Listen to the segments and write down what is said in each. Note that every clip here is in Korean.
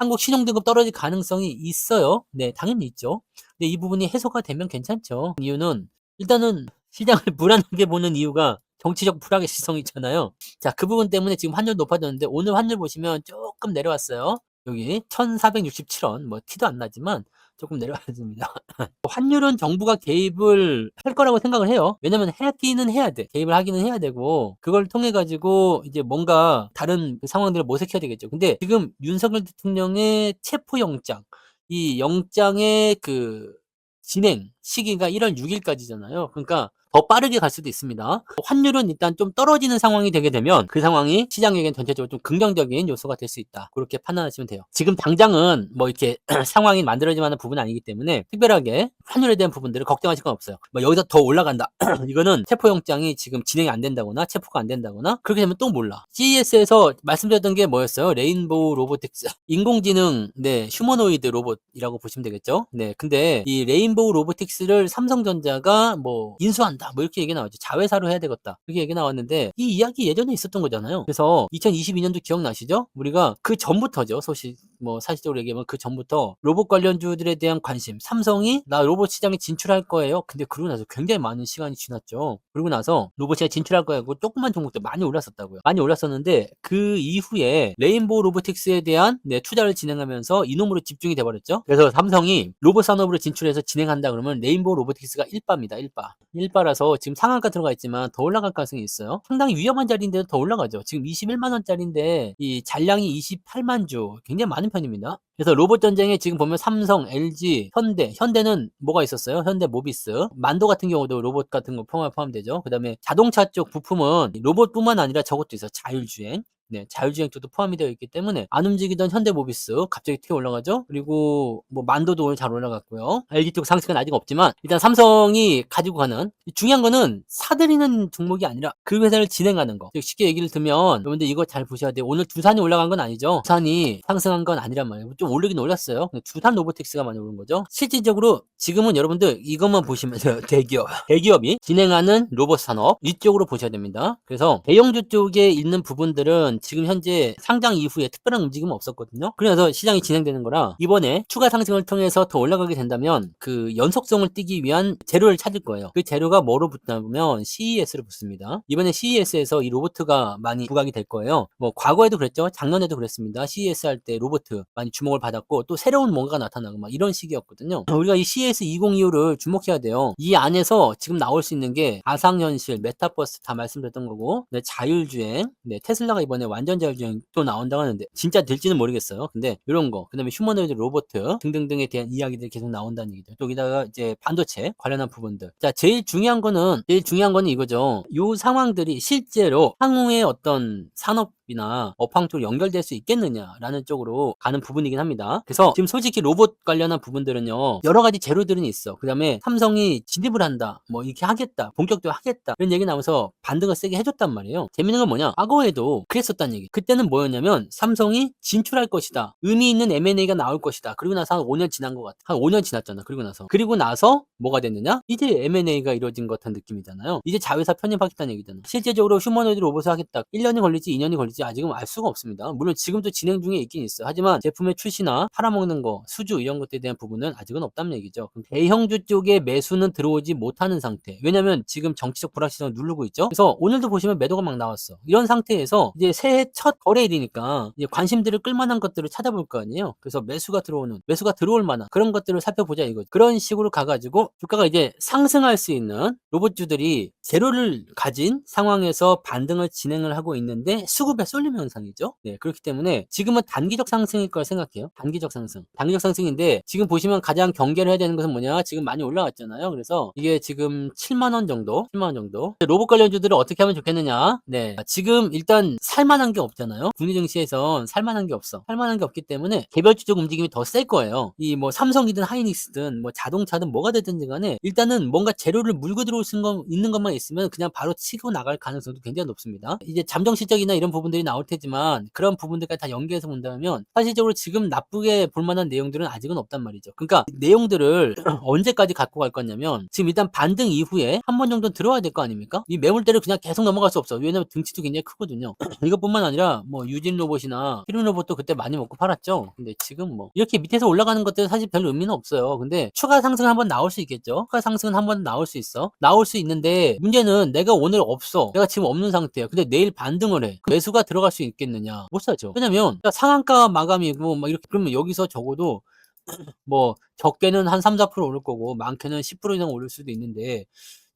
한국 신용등급 떨어질 가능성이 있어요. 네, 당연히 있죠. 근데 이 부분이 해소가 되면 괜찮죠. 이유는 일단은 시장을 불안하게 보는 이유가 정치적 불확실성이 있잖아요. 자, 그 부분 때문에 지금 환율 높아졌는데 오늘 환율 보시면 조금 내려왔어요. 여기 1467원 뭐 티도 안 나지만 조금 내려왔습니다. 환율은 정부가 개입을 할 거라고 생각을 해요. 왜냐면 해야기는 해야 돼. 개입을 하기는 해야 되고 그걸 통해 가지고 이제 뭔가 다른 그 상황들을 모색해야 되겠죠. 근데 지금 윤석열 대통령의 체포 영장 이 영장의 그 진행 시기가 1월 6일까지잖아요. 그러니까 더 빠르게 갈 수도 있습니다. 환율은 일단 좀 떨어지는 상황이 되게 되면 그 상황이 시장에겐 전체적으로 좀 긍정적인 요소가 될 수 있다. 그렇게 판단하시면 돼요. 지금 당장은 뭐 이렇게 상황이 만들어질 만한 부분은 아니기 때문에 특별하게 환율에 대한 부분들을 걱정하실 건 없어요. 뭐 여기서 더 올라간다. 이거는 체포영장이 지금 진행이 안 된다거나 체포가 안 된다거나 그렇게 되면 또 몰라. CES에서 말씀드렸던 게 뭐였어요? 레인보우 로보틱스. 인공지능, 네, 휴머노이드 로봇이라고 보시면 되겠죠? 네, 근데 이 레인보우 로보틱스를 삼성전자가 뭐 인수한다. 뭐 이렇게 얘기 나왔죠. 자회사로 해야 되겠다. 그렇게 얘기 나왔는데 이 이야기 예전에 있었던 거잖아요. 그래서 2022년도 기억나시죠? 우리가 그 전부터죠. 소식 뭐 사실적으로 얘기하면 그 전부터 로봇 관련주들에 대한 관심. 삼성이 나 로봇 시장에 진출할 거예요. 근데 그러고 나서 굉장히 많은 시간이 지났죠. 그러고 나서 로봇 시장에 진출할 거예요. 그 조그만 종목들 많이 올랐었다고요. 많이 올랐었는데 그 이후에 레인보우 로보틱스에 대한 네, 투자를 진행하면서 이놈으로 집중이 돼버렸죠. 그래서 삼성이 로봇 산업으로 진출해서 진행한다 그러면 레인보우 로보틱스가 1바입니다. 1바. 1바라서 지금 상한가 들어가 있지만 더 올라갈 가능성이 있어요. 상당히 위험한 자리인데도 더 올라가죠. 지금 21만 원짜리인데 이 잔량이 28만 주 굉장히 많은 편입니다. 그래서 로봇 전쟁에 지금 보면 삼성, LG, 현대, 현대는 뭐가 있었어요? 현대 모비스, 만도 같은 경우도 로봇 같은 거 포함 포함되죠. 그다음에 자동차 쪽 부품은 로봇뿐만 아니라 저것도 있어 요 자율주행. 네, 자율주행 쪽도 포함이 되어 있기 때문에 안 움직이던 현대모비스 갑자기 튀어 올라가죠. 그리고 뭐 만도도 오늘 잘 올라갔고요. LG 쪽 상승은 아직 없지만 일단 삼성이 가지고 가는 중요한 거는 사들이는 종목이 아니라 그 회사를 진행하는 거. 즉 쉽게 얘기를 들면 여러분들 이거 잘 보셔야 돼요. 오늘 두산이 올라간 건 아니죠. 두산이 상승한 건 아니란 말이에요. 좀 오르긴 올랐어요. 두산 로보틱스가 많이 오른 거죠. 실질적으로 지금은 여러분들 이것만 보시면. 대기업. 대기업이 진행하는 로봇 산업 이쪽으로 보셔야 됩니다. 그래서 대형주 쪽에 있는 부분들은 지금 현재 상장 이후에 특별한 움직임은 없었거든요. 그래서 시장이 진행되는 거라 이번에 추가 상승을 통해서 더 올라가게 된다면 그 연속성을 띠기 위한 재료를 찾을 거예요. 그 재료가 뭐로 붙냐면 CES로 붙습니다. 이번에 CES에서 이 로보트가 많이 부각이 될 거예요. 뭐 과거에도 그랬죠. 작년에도 그랬습니다. CES 할 때 로보트 많이 주목을 받았고 또 새로운 뭔가가 나타나고 막 이런 시기였거든요. 우리가 이 CES 2025를 주목해야 돼요. 이 안에서 지금 나올 수 있는 게 가상현실, 메타버스 다 말씀드렸던 거고 네, 자율주행, 네, 테슬라가 이번에 완전 자율주행 또 나온다고 하는데 진짜 될지는 모르겠어요. 근데 이런 거, 그다음에 휴머노이드 로봇 등등등에 대한 이야기들이 계속 나온다는 얘기죠. 또 여기다가 이제 반도체 관련한 부분들. 자, 제일 중요한 거는 제일 중요한 거는 이거죠. 요 상황들이 실제로 향후에 어떤 산업 이나 업황 쪽으로 연결될 수 있겠느냐라는 쪽으로 가는 부분이긴 합니다. 그래서 지금 솔직히 로봇 관련한 부분들은요 여러 가지 재료들은 있어. 그다음에 삼성이 진입을 한다, 뭐 이렇게 하겠다, 본격적으로 하겠다 이런 얘기 나오면서 반등을 세게 해줬단 말이에요. 재밌는 건 뭐냐? 과거에도 그랬었단 얘기. 그때는 뭐였냐면 삼성이 진출할 것이다, 의미 있는 M&A가 나올 것이다. 그리고 나서 한 5년 지난 것 같아. 한 5년 지났잖아. 그리고 나서 그리고 나서 뭐가 됐느냐? 이제 M&A가 이루어진 것 같은 느낌이잖아요. 이제 자회사 편입하겠다는 얘기잖아. 실제적으로 휴머노이드 로봇을 하겠다. 1년이 걸릴지 2년이 걸릴지 아직은 알 수가 없습니다. 물론 지금도 진행 중에 있긴 있어요. 하지만 제품의 출시나 팔아먹는 거, 수주 이런 것들에 대한 부분은 아직은 없다는 얘기죠. 대형주 쪽에 매수는 들어오지 못하는 상태. 왜냐면 지금 정치적 불확실성을 누르고 있죠. 그래서 오늘도 보시면 매도가 막 나왔어. 이런 상태에서 이제 새해 첫 거래일이니까 이제 관심들을 끌만한 것들을 찾아볼 거 아니에요. 그래서 매수가 들어오는, 매수가 들어올 만한 그런 것들을 살펴보자 이거죠. 그런 식으로 가가지고 주가가 이제 상승할 수 있는 로봇주들이 재료를 가진 상황에서 반등을 진행을 하고 있는데 수급에 쏠림 현상이죠. 네, 그렇기 때문에 지금은 단기적 상승일 걸 생각해요. 단기적 상승. 단기적 상승인데 지금 보시면 가장 경계를 해야 되는 것은 뭐냐? 지금 많이 올라갔잖아요. 그래서 이게 지금 7만 원 정도, 7만 원 정도. 로봇 관련주들을 어떻게 하면 좋겠느냐? 네, 지금 일단 살만한 게 없잖아요. 국내 증시에선 살만한 게 없어. 살만한 게 없기 때문에 개별주적 움직임이 더 셀 거예요. 이 뭐 삼성이든 하이닉스든 뭐 자동차든 뭐가 되든지 간에 일단은 뭔가 재료를 물고 들어올 수 있는 것만 있으면 그냥 바로 치고 나갈 가능성도 굉장히 높습니다. 이제 잠정 실적이나 이런 부분들이 부분들이 나올 테지만 그런 부분들까지 다 연계해서 본다면 사실적으로 지금 나쁘게 볼 만한 내용들은 아직은 없단 말이죠. 그러니까 내용들을 언제까지 갖고 갈 거냐면 지금 일단 반등 이후에 한 번 정도 들어와야 될 거 아닙니까? 이 매물대를 그냥 계속 넘어갈 수 없어. 왜냐면 등치도 굉장히 크거든요. 이것뿐만 아니라 뭐 유진 로봇이나 히름 로봇도 그때 많이 먹고 팔았죠. 근데 지금 뭐 이렇게 밑에서 올라가는 것들은 사실 별 의미는 없어요. 근데 추가 상승 한번 나올 수 있겠죠. 추가 상승은 한번 나올 수 있어. 나올 수 있는데 문제는 내가 오늘 없어. 내가 지금 없는 상태야. 근데 내일 반등을 해. 그 매수가 들어갈 수 있겠느냐? 못 사죠. 왜냐면 상한가 마감이고 막 이렇게 그러면 여기서 적어도 뭐 적게는 한 3, 4% 오를 거고 많게는 10% 이상 오를 수도 있는데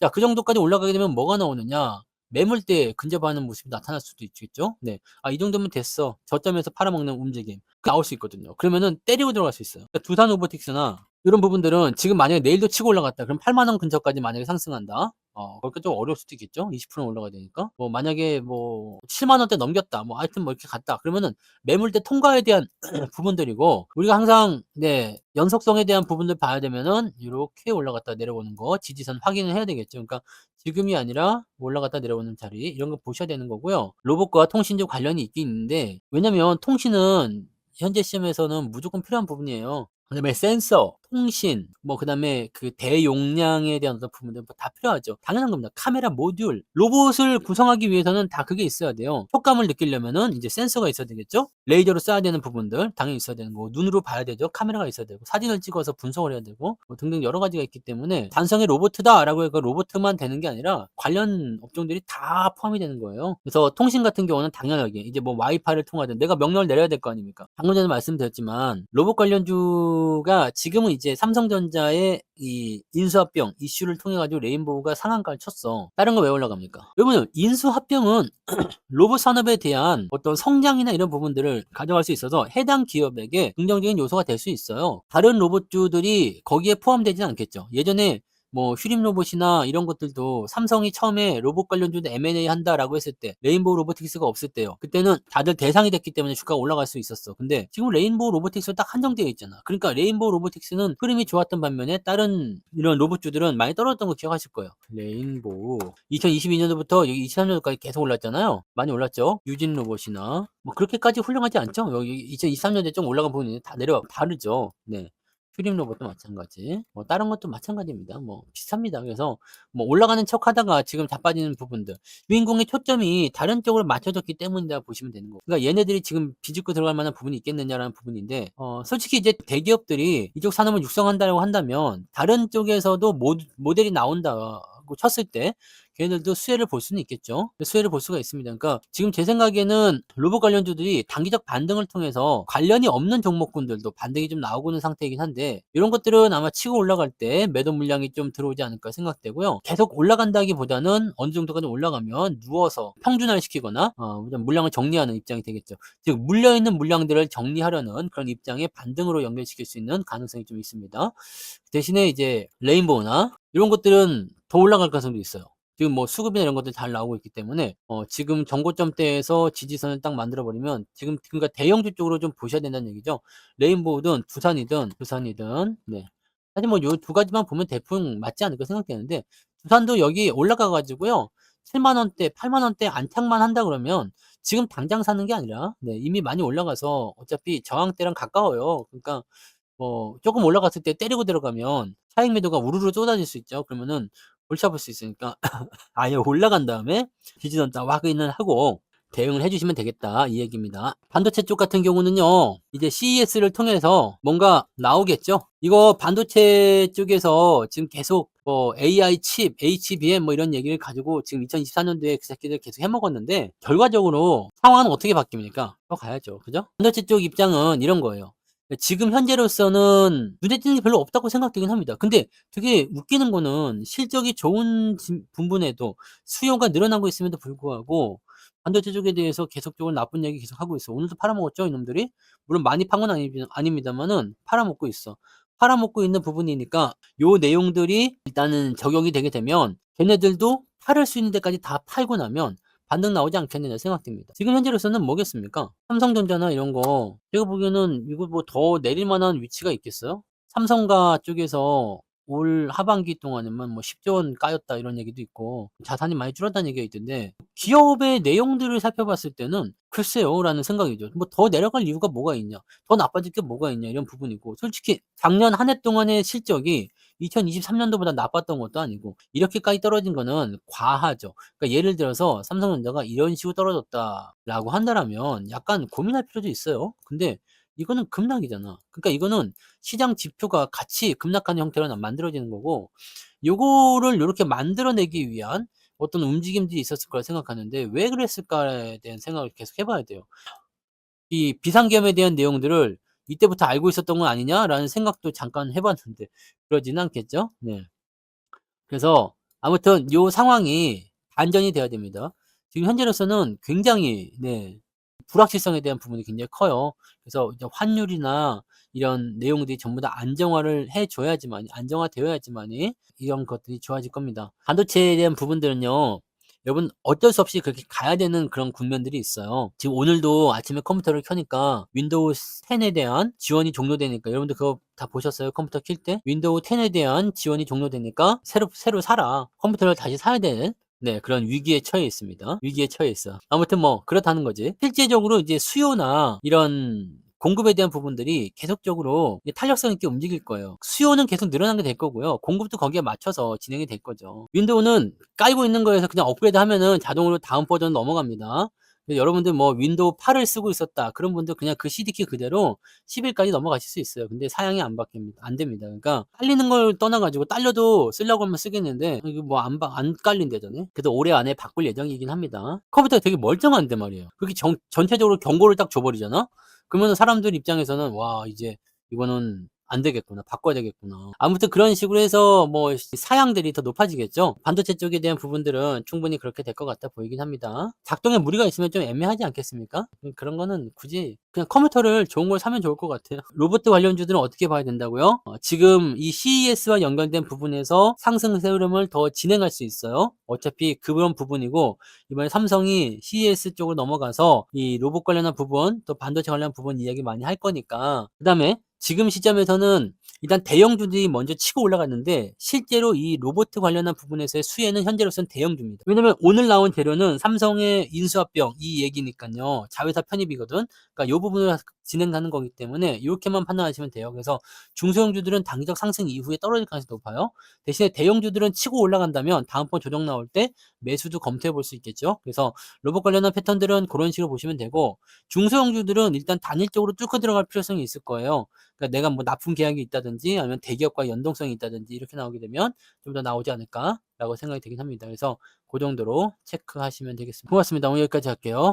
자, 그 정도까지 올라가게 되면 뭐가 나오느냐? 매물대 근접하는 모습이 나타날 수도 있겠죠? 네. 아, 이 정도면 됐어. 저점에서 팔아먹는 움직임. 나올 수 있거든요. 그러면은 때리고 들어갈 수 있어요. 그러니까 두산 오버틱스나 이런 부분들은 지금 만약에 내일도 치고 올라갔다. 그럼 8만 원 근처까지 만약에 상승한다. 어, 그렇게 좀 어려울 수도 있겠죠? 20% 올라가야 되니까. 뭐, 만약에 뭐, 7만 원대 넘겼다. 뭐, 하여튼 뭐 이렇게 갔다. 그러면은 매물대 통과에 대한 부분들이고, 우리가 항상, 네, 연속성에 대한 부분들 봐야 되면은, 이렇게 올라갔다 내려오는 거, 지지선 확인을 해야 되겠죠. 그러니까 지금이 아니라 올라갔다 내려오는 자리, 이런 거 보셔야 되는 거고요. 로봇과 통신적 관련이 있긴 있는데, 왜냐면 통신은 현재 시점에서는 무조건 필요한 부분이에요. 그다음에 센서, 통신, 뭐 그다음에 그 대용량에 대한 어떤 부분들 뭐 다 필요하죠. 당연한 겁니다. 카메라 모듈, 로봇을 구성하기 위해서는 다 그게 있어야 돼요. 효과을 느끼려면은 이제 센서가 있어야 되겠죠. 레이저로 쏴야 되는 부분들 당연히 있어야 되는 거고 눈으로 봐야 되죠. 카메라가 있어야 되고 사진을 찍어서 분석을 해야 되고 뭐 등등 여러 가지가 있기 때문에 단성의 로봇다라고 해서 로봇만 되는 게 아니라 관련 업종들이 다 포함이 되는 거예요. 그래서 통신 같은 경우는 당연하게 이제 뭐 와이파이를 통하든 내가 명령을 내려야 될 거 아닙니까? 방금 전에 말씀드렸지만 로봇 관련주 가 지금은 이제 삼성전자의 이 인수합병 이슈를 통해 가지고 레인보우가 상한가를 쳤어. 다른 거 왜 올라갑니까? 여러분 인수합병은 로봇 산업에 대한 어떤 성장이나 이런 부분들을 가져갈 수 있어서 해당 기업에게 긍정적인 요소가 될 수 있어요. 다른 로봇주들이 거기에 포함되지는 않겠죠. 예전에 뭐 휴림 로봇이나 이런 것들도 삼성이 처음에 로봇 관련주도 M&A 한다라고 했을 때 레인보우 로보틱스가 없을 때요. 그때는 다들 대상이 됐기 때문에 주가가 올라갈 수 있었어. 근데 지금 레인보우 로보틱스 딱 한정되어 있잖아. 그러니까 레인보우 로보틱스는 흐름이 좋았던 반면에 다른 이런 로봇주들은 많이 떨어졌던 거 기억하실 거예요. 레인보우 2022년도부터 여기 23년도까지 계속 올랐잖아요. 많이 올랐죠. 유진 로봇이나 뭐 그렇게까지 훌륭하지 않죠. 여기 2023년도에 좀 올라간 부분이 다 내려 다르죠. 네. 퓨림 로봇도 마찬가지. 뭐 다른 것도 마찬가지입니다. 뭐 비슷합니다. 그래서 뭐 올라가는 척 하다가 지금 자빠지는 부분들. 유인공의 초점이 다른 쪽으로 맞춰졌기 때문이다 보시면 되는 거고. 그러니까 얘네들이 지금 비집고 들어갈 만한 부분이 있겠느냐라는 부분인데, 어, 솔직히 이제 대기업들이 이쪽 산업을 육성한다고 한다면 다른 쪽에서도 모, 모델이 나온다고 쳤을 때 걔네들도 수혜를 볼 수는 있겠죠. 수혜를 볼 수가 있습니다. 그러니까 지금 제 생각에는 로봇 관련주들이 단기적 반등을 통해서 관련이 없는 종목군들도 반등이 좀 나오고 있는 상태이긴 한데 이런 것들은 아마 치고 올라갈 때 매도 물량이 좀 들어오지 않을까 생각되고요. 계속 올라간다기보다는 어느 정도까지 올라가면 누워서 평준화를 시키거나 어, 물량을 정리하는 입장이 되겠죠. 즉 물려있는 물량들을 정리하려는 그런 입장에 반등으로 연결시킬 수 있는 가능성이 좀 있습니다. 대신에 이제 레인보우나 이런 것들은 더 올라갈 가능성도 있어요. 지금 뭐 수급이나 이런 것들이 잘 나오고 있기 때문에 어 지금 정고점대에서 지지선을 딱 만들어 버리면 지금 그러니까 대형주 쪽으로 좀 보셔야 된다는 얘기죠. 레인보우든 두산이든 두산이든 네. 사실 뭐 요 두 가지만 보면 대충 맞지 않을까 생각되는데 두산도 여기 올라가 가지고요. 7만 원대, 8만 원대 안착만 한다 그러면 지금 당장 사는 게 아니라 네, 이미 많이 올라가서 어차피 저항대랑 가까워요. 그러니까 뭐 조금 올라갔을 때 때리고 들어가면 차익 매도가 우르르 쏟아질 수 있죠. 그러면은 아플 수 있으니까 아예 올라간 다음에 지지선 딱 확인을 하고 대응을 해주시면 되겠다 이 얘기입니다. 반도체 쪽 같은 경우는요 이제 CES를 통해서 뭔가 나오겠죠. 이거 반도체 쪽에서 지금 계속 뭐 AI 칩, HBM 뭐 이런 얘기를 가지고 지금 2024년도에 그 새끼들 계속 해먹었는데 결과적으로 상황은 어떻게 바뀝니까? 또 가야죠. 그죠? 반도체 쪽 입장은 이런 거예요. 지금 현재로서는 눈에 띄는 게 별로 없다고 생각되긴 합니다. 근데 되게 웃기는 거는 실적이 좋은 분분에도 수요가 늘어나고 있음에도 불구하고 반도체 쪽에 대해서 계속적으로 나쁜 얘기 계속 하고 있어. 오늘도 팔아먹었죠, 이놈들이? 물론 많이 판 건 아닙니다만은 팔아먹고 있어. 팔아먹고 있는 부분이니까 요 내용들이 일단은 적용이 되게 되면 걔네들도 팔을 수 있는 데까지 다 팔고 나면 반등 나오지 않겠느냐 생각됩니다. 지금 현재로서는 뭐겠습니까? 삼성전자나 이런 거 제가 보기에는 이거 뭐 더 내릴 만한 위치가 있겠어요? 삼성가 쪽에서 올 하반기 동안에만 뭐 10조 원 까였다 이런 얘기도 있고 자산이 많이 줄었다는 얘기가 있던데 기업의 내용들을 살펴봤을 때는 글쎄요라는 생각이죠. 뭐 더 내려갈 이유가 뭐가 있냐? 더 나빠질 게 뭐가 있냐? 이런 부분이고 솔직히 작년 한 해 동안의 실적이 2023년도보다 나빴던 것도 아니고 이렇게까지 떨어진 거는 과하죠. 그러니까 예를 들어서 삼성전자가 이런 식으로 떨어졌다라고 한다라면 약간 고민할 필요도 있어요. 근데 이거는 급락이잖아. 그러니까 이거는 시장 지표가 같이 급락하는 형태로 만들어지는 거고 요거를 요렇게 만들어내기 위한 어떤 움직임들이 있었을 거라 생각하는데 왜 그랬을까에 대한 생각을 계속 해 봐야 돼요. 이 비상계엄에 대한 내용들을 이때부터 알고 있었던 건 아니냐라는 생각도 잠깐 해 봤는데 그러지는 않겠죠? 네. 그래서 아무튼 요 상황이 반전이 돼야 됩니다. 지금 현재로서는 굉장히 네 불확실성에 대한 부분이 굉장히 커요. 그래서 환율이나 이런 내용들이 전부 다 안정화를 해 줘야지만이 안정화되어야지만이 이런 것들이 좋아질 겁니다. 반도체에 대한 부분들은요. 여러분 어쩔 수 없이 그렇게 가야 되는 그런 국면들이 있어요. 지금 오늘도 아침에 컴퓨터를 켜니까 윈도우 10에 대한 지원이 종료되니까 여러분들 그거 다 보셨어요? 컴퓨터 킬 때? 윈도우 10에 대한 지원이 종료되니까 새로 새로 사라. 컴퓨터를 다시 사야 되는 네, 그런 위기에 처해 있습니다. 위기에 처해 있어. 아무튼 뭐 그렇다는 거지. 실제적으로 이제 수요나 이런 공급에 대한 부분들이 계속적으로 탄력성 있게 움직일 거예요. 수요는 계속 늘어나게 될 거고요. 공급도 거기에 맞춰서 진행이 될 거죠. 윈도우는 깔고 있는 거에서 그냥 업그레이드 하면은 자동으로 다음 버전 넘어갑니다. 여러분들 뭐 윈도우 8을 쓰고 있었다. 그런 분들 그냥 그 CD키 그대로 11까지 넘어가실 수 있어요. 근데 사양이 안 바뀝니다. 안 됩니다. 그러니까 딸리는 걸 떠나가지고 딸려도 쓰려고 하면 쓰겠는데 이거 뭐안 안 깔린대잖아요. 그래도 올해 안에 바꿀 예정이긴 합니다. 컴퓨터가 되게 멀쩡한데 말이에요. 그렇게 정, 전체적으로 경고를 딱 줘버리잖아. 그러면 사람들 입장에서는 와 이제 이거는 안 되겠구나. 바꿔야 되겠구나. 아무튼 그런 식으로 해서 뭐 사양들이 더 높아지겠죠. 반도체 쪽에 대한 부분들은 충분히 그렇게 될 것 같아 보이긴 합니다. 작동에 무리가 있으면 좀 애매하지 않겠습니까? 음, 그런 거는 굳이 그냥 컴퓨터를 좋은 걸 사면 좋을 것 같아요. 로봇 관련주들은 어떻게 봐야 된다고요? 어, 지금 이 CES와 연관된 부분에서 상승세 흐름을 더 진행할 수 있어요. 어차피 그런 부분이고 이번에 삼성이 CES 쪽으로 넘어가서 이 로봇 관련한 부분 또 반도체 관련한 부분 이야기 많이 할 거니까 그 다음에 지금 시점에서는 일단 대형주들이 먼저 치고 올라갔는데 실제로 이 로봇 관련한 부분에서의 수혜는 현재로서는 대형주입니다. 왜냐면 오늘 나온 재료는 삼성의 인수합병 이 얘기니까요. 자회사 편입이거든. 그러니까 이 부분을 진행하는 거기 때문에 이렇게만 판단하시면 돼요. 그래서 중소형주들은 단기적 상승 이후에 떨어질 가능성이 높아요. 대신에 대형주들은 치고 올라간다면 다음번 조정 나올 때 매수도 검토해 볼 수 있겠죠. 그래서 로봇 관련한 패턴들은 그런 식으로 보시면 되고 중소형주들은 일단 단일적으로 뚫고 들어갈 필요성이 있을 거예요. 그러니까 내가 뭐 납품 계약이 있다든지 아니면 대기업과 연동성이 있다든지 이렇게 나오게 되면 좀 더 나오지 않을까라고 생각이 되긴 합니다. 그래서 그 정도로 체크하시면 되겠습니다. 고맙습니다. 오늘 여기까지 할게요.